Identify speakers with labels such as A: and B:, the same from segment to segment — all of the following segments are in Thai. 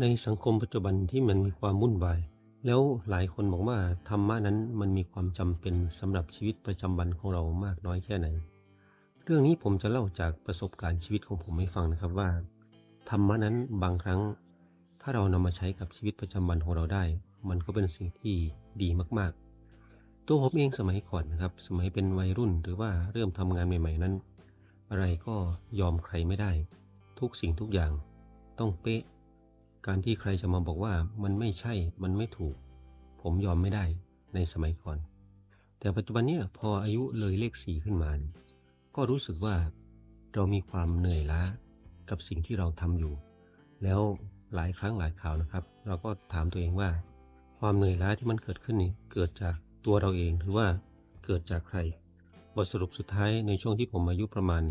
A: ในสังคมปัจจุบันที่มันมีความวุ่นวาย แล้วหลายคนบอกว่าธรรมะนั้นมันมีความจำเป็นสำหรับชีวิตประจำวันของเรามากน้อยแค่ไหน เรื่องนี้ผมจะเล่าจากประสบการณ์ชีวิตของผมให้ฟังนะครับว่า ธรรมะนั้นบางครั้ง ถ้าเรานำมาใช้กับชีวิตประจำวันของเราได้ มันก็เป็นสิ่งที่ดีมากๆ ตัวผมเองสมัยก่อนนะครับ สมัยเป็นวัยรุ่นหรือว่าเริ่มทำงานใหม่ ๆ นั้น อะไรก็ยอมใครไม่ได้ ทุกสิ่งทุกอย่างต้องเป๊ะ การที่ใครจะมาบอกว่ามันไม่ใช่ มันไม่ถูก ผมยอมไม่ได้ในสมัยก่อน แต่ปัจจุบันเนี้พออายุเลยเลขสี่ขึ้นมา ก็รู้สึกว่าเรามีความเหนื่อยล้ากับสิ่งที่เราทำอยู่ แล้วหลายครั้งหลายข่าวนะครับ เราก็ถามตัวเองว่า ความเหนื่อยล้าที่มันเกิดขึ้นนี่เกิดจากตัวเราเองหรือว่าเกิดจากใคร บทสรุปสุดท้ายในช่วงที่ผมอายุประมาณ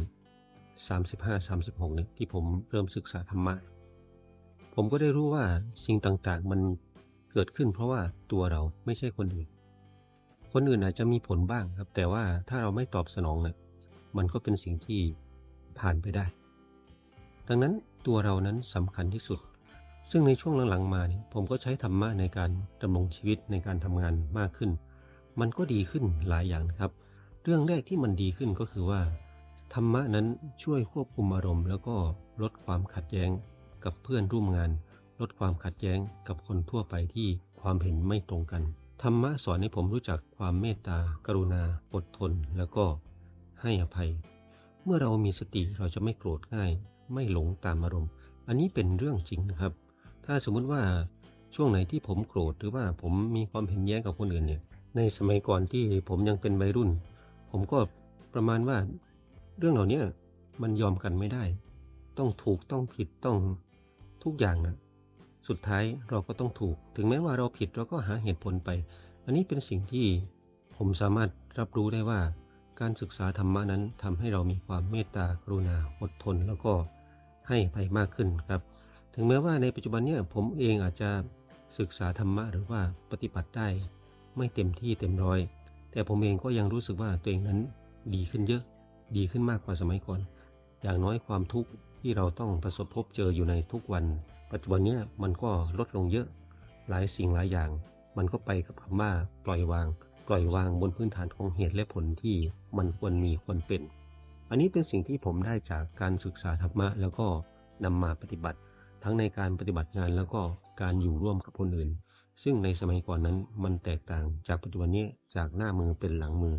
A: 35-36เนี่ยที่ผมเริ่มศึกษาธรรมะ ผมก็ได้รู้ว่าสิ่งต่างๆ มันเกิดขึ้น เพราะว่าตัวเราไม่ใช่คนอื่น คนอื่นอาจจะมีผลบ้างครับ แต่ว่าถ้าเราไม่ตอบสนองเนี่ยมันก็เป็นสิ่งที่ผ่านไปได้ ดังนั้นตัวเรานั้นสำคัญที่สุด ซึ่งในช่วงหลังๆมาเนี่ยผมก็ใช้ธรรมะในการดำรงชีวิตในการทำงานมากขึ้น มันก็ดีขึ้นหลายอย่างนะครับ เรื่องแรกที่มันดีขึ้นก็คือว่าธรรมะนั้นช่วยควบคุมอารมณ์ แล้วก็ลดความขัดแย้ง กับเพื่อนร่วมงาน ลดความขัดแย้งกับคนทั่วไปที่ความเห็นไม่ตรงกัน ธรรมะสอนให้ผมรู้จักความเมตตา กรุณา อดทน แล้วก็ให้อภัย เมื่อเรามีสติเราจะไม่โกรธง่าย ไม่หลงตามอารมณ์ อันนี้เป็นเรื่องจริงนะครับ ถ้าสมมุติว่าช่วงไหนที่ผมโกรธหรือว่าผมมีความเห็นแย้งกับคนอื่นเนี่ย ในสมัยก่อนที่ผมยังเป็นวัยรุ่น ผมก็ประมาณว่า เรื่องเหล่านี้มันยอมกันไม่ได้ ต้องถูกต้องผิดต้อง ทุกอย่างนะสุดท้ายเราก็ต้องถูก ถึงแม้ว่าเราผิดเราก็หาเหตุผลไป อันนี้เป็นสิ่งที่ผมสามารถรับรู้ได้ว่า การศึกษาธรรมะนั้นทำให้เรามีความเมตตากรุณาอดทนแล้วก็ให้ไปมากขึ้นครับ ถึงแม้ว่าในปัจจุบันเนี่ยผมเองอาจจะศึกษาธรรมะหรือว่าปฏิบัติได้ ไม่เต็มที่เต็มร้อย แต่ผมเองก็ยังรู้สึกว่าตัวเองนั้นดีขึ้นเยอะ ดีขึ้นมากกว่าสมัยก่อน อย่างน้อยความทุกข์ ที่เราต้องประสบพบเจออยู่ในทุกวัน ปัจจุบันนี้มันก็ลดลงเยอะ หลายสิ่งหลายอย่าง มันก็ไปกับคำว่าปล่อยวาง ปล่อยวางบนพื้นฐานของเหตุและผลที่มันควรมีควรเป็น อันนี้เป็นสิ่งที่ผมได้จากการศึกษาธรรมะ แล้วก็นำมาปฏิบัติ ทั้งในการปฏิบัติงานแล้วก็การอยู่ร่วมกับคนอื่น ซึ่งในสมัยก่อนนั้นมันแตกต่างจากปัจจุบันนี้จากหน้ามือเป็นหลังมือ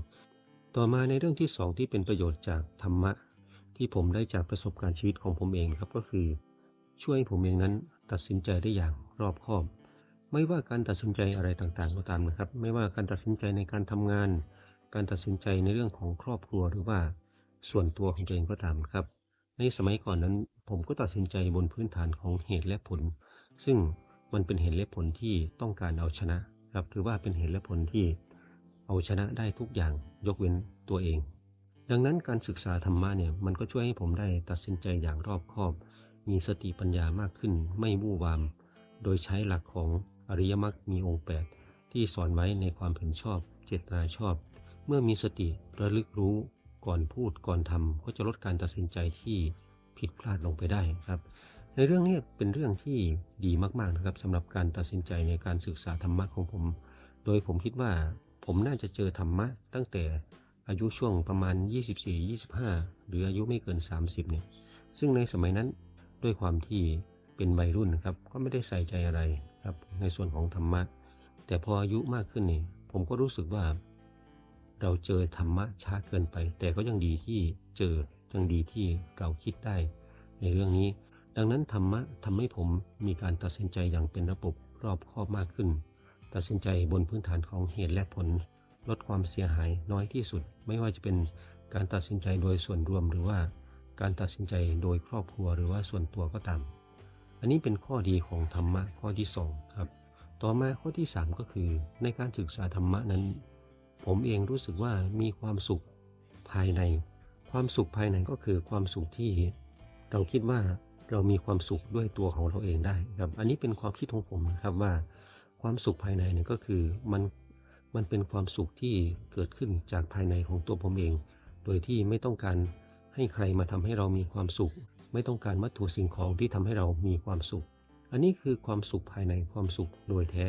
A: ต่อมาในเรื่องที่สองที่เป็นประโยชน์จากธรรมะ ที่ผมได้จากประสบการณ์ชีวิตของผมเองครับก็คือ ช่วยให้ผมเองนั้นตัดสินใจได้อย่างรอบคอบ ไม่ว่าการตัดสินใจอะไรต่างๆก็ตามนะครับ ไม่ว่าการตัดสินใจในการทำงาน การตัดสินใจในเรื่องของครอบครัวหรือว่าส่วนตัวของตัวเองก็ตามครับ ในสมัยก่อนนั้นผมก็ตัดสินใจบนพื้นฐานของเหตุและผล ซึ่งมันเป็นเหตุและผลที่ต้องการเอาชนะครับหรือว่าเป็นเหตุและผลที่เอาชนะได้ทุกอย่างยกเว้นตัวเอง ดังนั้นการศึกษาธรรมะเนี่ยมันก็ช่วยให้ผมได้ตัดสินใจอย่างรอบคอบ มีสติปัญญามากขึ้นไม่วู่วาม โดยใช้หลักของอริยมรรคมีองค์ 8 ที่สอนไว้ในความเห็นชอบเจตนาชอบ เมื่อมีสติระลึกรู้ก่อนพูดก่อนทำก็จะลดการตัดสินใจที่ผิดพลาดลงไปได้ครับ ในเรื่องนี้เป็นเรื่องที่ดีมากๆนะครับสำหรับการตัดสินใจในการศึกษาธรรมะของผม โดยผมคิดว่าผมน่าจะเจอธรรมะตั้งแต่ อายุช่วงประมาณ 24-25 หรืออายุไม่เกิน 30 เนี่ย ซึ่งในสมัยนั้นด้วยความที่เป็นวัยรุ่นครับ ก็ไม่ได้ใส่ใจอะไรครับในส่วนของธรรมะ แต่พออายุมากขึ้นนี่ผมก็รู้สึกว่า เราเจอธรรมะช้าเกินไป แต่ก็ยังดีที่เจอยังดีที่เราคิดได้ ในเรื่องนี้ ดังนั้นธรรมะทำให้ผมมีการตัดสินใจอย่างเป็นระบบรอบคอบมากขึ้น ตัดสินใจบนพื้นฐานของเหตุและผล ลดความเสียหายน้อยที่สุด ไม่ว่าจะเป็นการตัดสินใจโดยส่วนรวมหรือว่าการตัดสินใจโดยครอบครัวหรือว่าส่วนตัวก็ตาม อันนี้เป็นข้อดีของธรรมะข้อที่สองครับ ต่อมาข้อที่ 3 ก็คือในการศึกษาธรรมะนั้น ผมเองรู้สึกว่ามีความสุขภายใน ความสุขภายในก็คือความสุขที่ เราคิดว่าเรามีความสุขด้วยตัวของเราเองได้ครับ อันนี้เป็นความคิดของผมนะครับว่า ความสุขภายในเนี่ยก็คือมัน มันเป็นความสุขที่เกิดขึ้นจากภายในของตัวผมเอง โดยที่ไม่ต้องการให้ใครมาทำให้เรามีความสุข ไม่ต้องการวัตถุสิ่งของที่ทำให้เรามีความสุข อันนี้คือความสุขภายในความสุขโดยแท้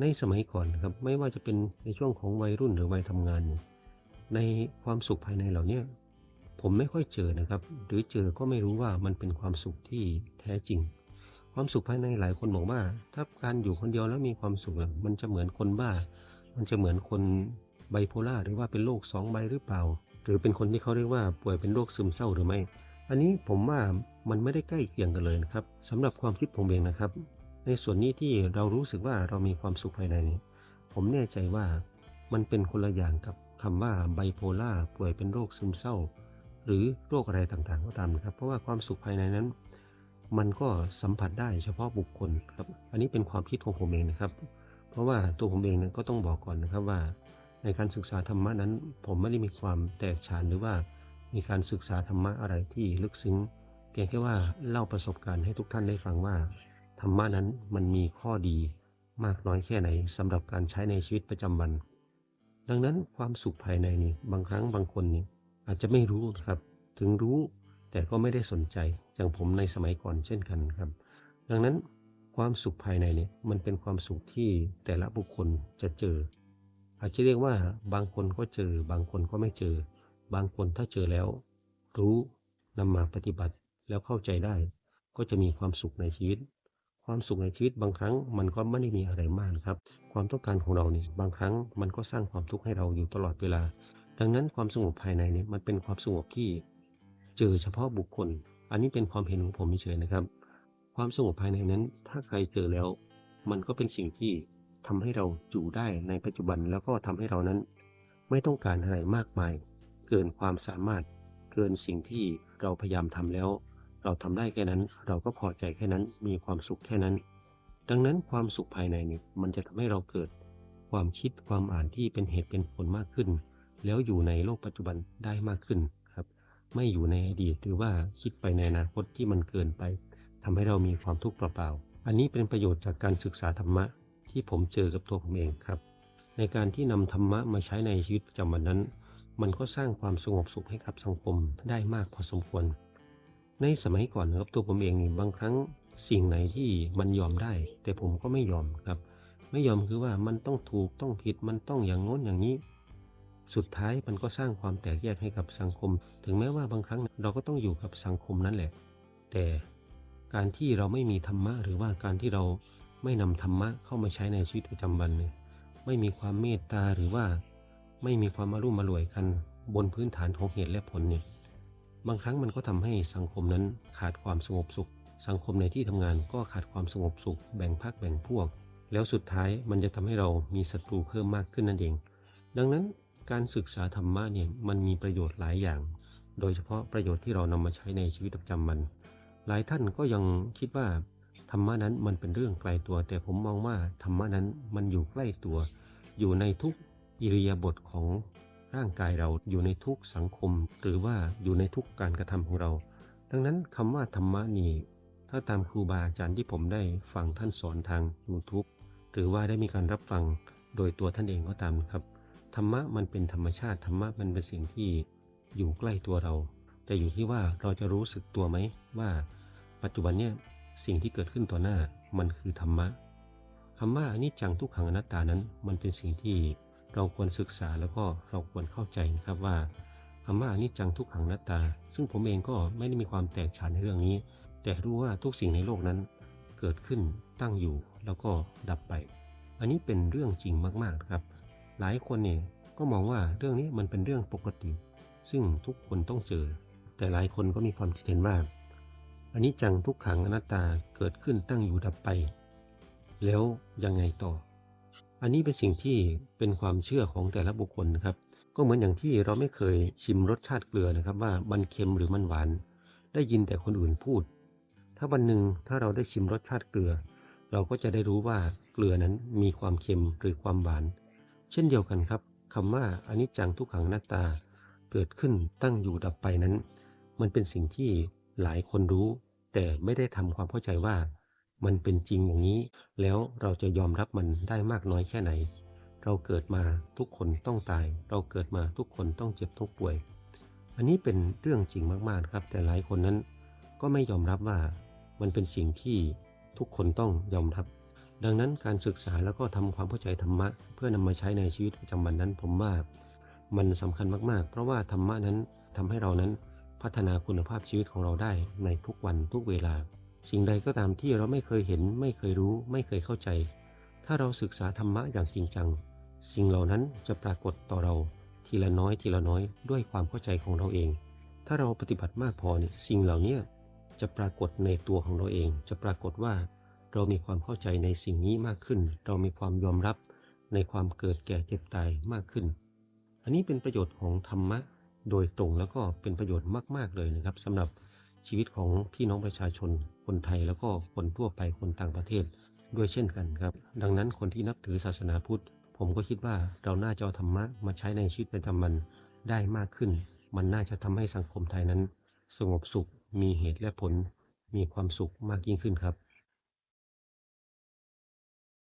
A: ในสมัยก่อนครับไม่ว่าจะเป็นในช่วงของวัยรุ่นหรือวัยทำงาน ในความสุขภายในเหล่านี้ผมไม่ค่อยเจอนะครับ หรือเจอก็ไม่รู้ว่ามันเป็นความสุขที่แท้จริง ความสุขภายในหลายคนบอกว่า ถ้าการอยู่คนเดียวแล้วมีความสุขมันจะเหมือนคนบ้า มันจะเหมือนคนไบโพล่าหรือว่าเป็นโรคสองใบหรือเปล่า หรือเป็นคนที่เขาเรียกว่าป่วยเป็นโรคซึมเศร้าหรือไม่ อันนี้ผมว่ามันไม่ได้ใกล้เคียงกันเลยนะครับสำหรับความคิดผมเองนะครับ ในส่วนนี้ที่เรารู้สึกว่าเรามีความสุขภายในนี้ ผมแน่ใจว่ามันเป็นคนละอย่างกับคำว่าไบโพล่าป่วยเป็นโรคซึมเศร้า หรือโรคอะไรต่างๆก็ตามนะครับ เพราะว่าความสุขภายในนั้น มันก็สัมผัสได้เฉพาะบุคคลครับ อันนี้เป็นความคิดของผมเองนะครับ เพราะว่าตัวผมเองนั้นก็ต้องบอกก่อนนะครับว่า ในการศึกษาธรรมะนั้น ผมไม่ได้มีความแตกฉานหรือว่ามีการศึกษาธรรมะอะไรที่ลึกซึ้งเพียงแค่ว่าเล่าประสบการณ์ให้ทุกท่านได้ฟังว่า ธรรมะนั้นมันมีข้อดีมากน้อยแค่ไหนสำหรับการใช้ในชีวิตประจำวัน ดังนั้นความสุขภายในนี่บางครั้งบางคนนี่อาจจะไม่รู้นะครับ ถึงรู้แต่ก็ไม่ได้สนใจอย่างผมในสมัยก่อนเช่นกันครับ ดังนั้น ความสุขภายในเนี่ยมันเป็นความสุขที่แต่ละบุคคลจะเจอ อาจจะเรียกว่าบางคนก็เจอ บางคนก็ไม่เจอ บางคนถ้าเจอแล้ว รู้นำมาปฏิบัติแล้วเข้าใจได้ ก็จะมีความสุขในชีวิต ความสุขในชีวิตบางครั้งมันก็ไม่ได้มีอะไรมากนะครับ ความต้องการของเราเนี่ยบางครั้งมันก็สร้างความทุกข์ให้เราอยู่ตลอดเวลา ดังนั้นความสงบภายในเนี่ยมันเป็นความสงบที่ เจอเฉพาะบุคคล อันนี้เป็นความเห็นของผมเฉยนะครับ ความสงบภายในนั้น ถ้าใครเจอแล้ว มันก็เป็นสิ่งที่ทำให้เราอยู่ได้ในปัจจุบันแล้วก็ทำให้เรานั้น ไม่ต้องการอะไรมากมาย เกินความสามารถ เกินสิ่งที่เราพยายามทำแล้ว เราทำได้แค่นั้น เราก็พอใจแค่นั้น มีความสุขแค่นั้น ดังนั้นความสุขภายในนี่มันจะทำให้เราเกิด ความคิดความอ่านที่เป็นเหตุเป็นผลมากขึ้น แล้วอยู่ในโลกปัจจุบันได้มากขึ้นครับ ไม่อยู่ในอดีตหรือว่าคิดไปในอนาคตที่มันเกินไป ทำให้เรามีความทุกข์เปล่าๆ อันนี้เป็นประโยชน์จากการศึกษาธรรมะที่ผมเจอกับตัวผมเองครับ ในการที่นำธรรมะมาใช้ในชีวิตประจำวันนั้น มันก็สร้างความสงบสุขให้กับสังคมได้มากพอสมควร ในสมัยก่อนนะครับตัวผมเองนี่บางครั้งสิ่งไหนที่มันยอมได้ แต่ผมก็ไม่ยอมครับ ไม่ยอมคือว่ามันต้องถูกต้องผิดมันต้องอย่างโน้นอย่างนี้ สุดท้ายมันก็สร้างความแตกแยกให้กับสังคม ถึงแม้ว่าบางครั้งเราก็ต้องอยู่กับสังคมนั่นแหละ แต่ การที่เราไม่มีธรรมะหรือว่าการที่เราไม่นำธรรมะเข้ามาใช้ในชีวิตประจำวันเนี่ยไม่มีความเมตตาหรือว่า ไม่มีความมารุ่มมารวยกัน บนพื้นฐานของเหตุและผลเนี่ยบางครั้งมันก็ทำให้สังคมนั้นขาดความสงบสุข สังคมในที่ทำงานก็ขาดความสงบสุข แบ่งพรรคแบ่งพวก แล้วสุดท้ายมันจะทำให้เรามีศัตรูเพิ่มมากขึ้นนั่นเอง ดังนั้นการศึกษาธรรมะเนี่ยมันมีประโยชน์หลายอย่าง โดยเฉพาะประโยชน์ที่เรานำมาใช้ในชีวิตประจำวัน หลายท่านก็ยังคิดว่าธรรมะนั้นมันเป็นเรื่องไกลตัว แต่ผมมองว่าธรรมะนั้นมันอยู่ใกล้ตัว อยู่ในทุกอิริยาบถของร่างกายเราอยู่ในทุกสังคม หรือว่าอยู่ในทุกการกระทำของเรา ดังนั้นคำว่าธรรมะนี่ถ้าตามครูบาอาจารย์ที่ผมได้ฟังท่านสอนทาง YouTube หรือว่าได้มีการรับฟังโดยตัวท่านเองก็ตามครับ ธรรมะมันเป็นธรรมชาติธรรมะมันเป็นสิ่งที่อยู่ใกล้ตัวเรา แต่อยู่ที่ว่าเราจะรู้สึกตัวไหมว่า ปัจจุบันเนี่ยสิ่งที่เกิดขึ้นต่อหน้ามันคือธรรมะคำว่าอนิจจังทุกขังอนัตตานั้น มันเป็นสิ่งที่เราควรศึกษาแล้วก็เราควรเข้าใจนะครับว่าคำว่าอนิจจังทุกขังอนัตตา ซึ่งผมเองก็ไม่ได้มีความแตกฉานในเรื่องนี้ แต่รู้ว่าทุกสิ่งในโลกนั้น เกิดขึ้นตั้งอยู่แล้วก็ดับไป อันนี้เป็นเรื่องจริงมากๆนะครับ หลายคนเนี่ยก็มองว่าเรื่องนี้มันเป็นเรื่องปกติ ซึ่งทุกคนต้องเจอ แต่หลายคนก็มีความคิดเห็นว่าอันนี้จังทุกขังอนัตตาเกิดขึ้นตั้งอยู่ดับไป แล้วยังไงต่อ อันนี้เป็นสิ่งที่เป็นความเชื่อของแต่ละบุคคลนะครับ ก็เหมือนอย่างที่เราไม่เคยชิมรสชาติเกลือนะครับว่ามันเค็มหรือมันหวาน ได้ยินแต่คนอื่นพูด ถ้าวันหนึ่งถ้าเราได้ชิมรสชาติเกลือ เราก็จะได้รู้ว่าเกลือนั้นมีความเค็มหรือความหวาน เช่นเดียวกันครับคำว่าอนิจจังทุกขังอนัตตาเกิดขึ้นตั้งอยู่ดับไปนั้น มันเป็นสิ่งที่หลายคนรู้ แต่ไม่ได้ทำความเข้าใจว่า มันเป็นจริงอย่างนี้ แล้วเราจะยอมรับมันได้มากน้อยแค่ไหน เราเกิดมาทุกคนต้องตาย เราเกิดมาทุกคนต้องเจ็บต้องป่วย อันนี้เป็นเรื่องจริงมากๆครับ แต่หลายคนนั้นก็ไม่ยอมรับว่ามันเป็นสิ่งที่ทุกคนต้องยอมรับ ดังนั้นการศึกษาแล้วก็ทำความเข้าใจธรรมะ เพื่อนำมาใช้ในชีวิตประจำวันนั้น ผมว่ามันสำคัญมากๆ เพราะว่าธรรมะนั้นทำให้เรานั้น พัฒนาคุณภาพชีวิตของเราได้ในทุกวันทุกเวลา สิ่งใดก็ตามที่เราไม่เคยเห็น ไม่เคยรู้ ไม่เคยเข้าใจ ถ้าเราศึกษาธรรมะอย่างจริงจัง สิ่งเหล่านั้นจะปรากฏต่อเราทีละน้อยทีละน้อยด้วยความเข้าใจของเราเอง ถ้าเราปฏิบัติมากพอเนี่ยสิ่งเหล่านี้จะปรากฏในตัวของเราเอง จะปรากฏว่า เรามีความเข้าใจในสิ่งนี้มากขึ้น เรามีความยอมรับในความเกิดแก่เจ็บตายมากขึ้น อันนี้เป็นประโยชน์ของธรรมะ โดยตรงแล้วก็เป็นประโยชน์มาก ๆ เลยนะครับสำหรับชีวิตของพี่น้องประชาชน คนไทยแล้วก็คนทั่วไปคนต่างประเทศด้วยเช่นกันครับ ดังนั้นคนที่นับถือศาสนาพุทธ ผมก็คิดว่าเราน่าจะเอาธรรมะมาใช้ในชีวิตประจำวันได้มากขึ้น มันน่าจะทำให้สังคมไทยนั้น สงบสุข มีเหตุและผล มีความสุขมากยิ่งขึ้นครับ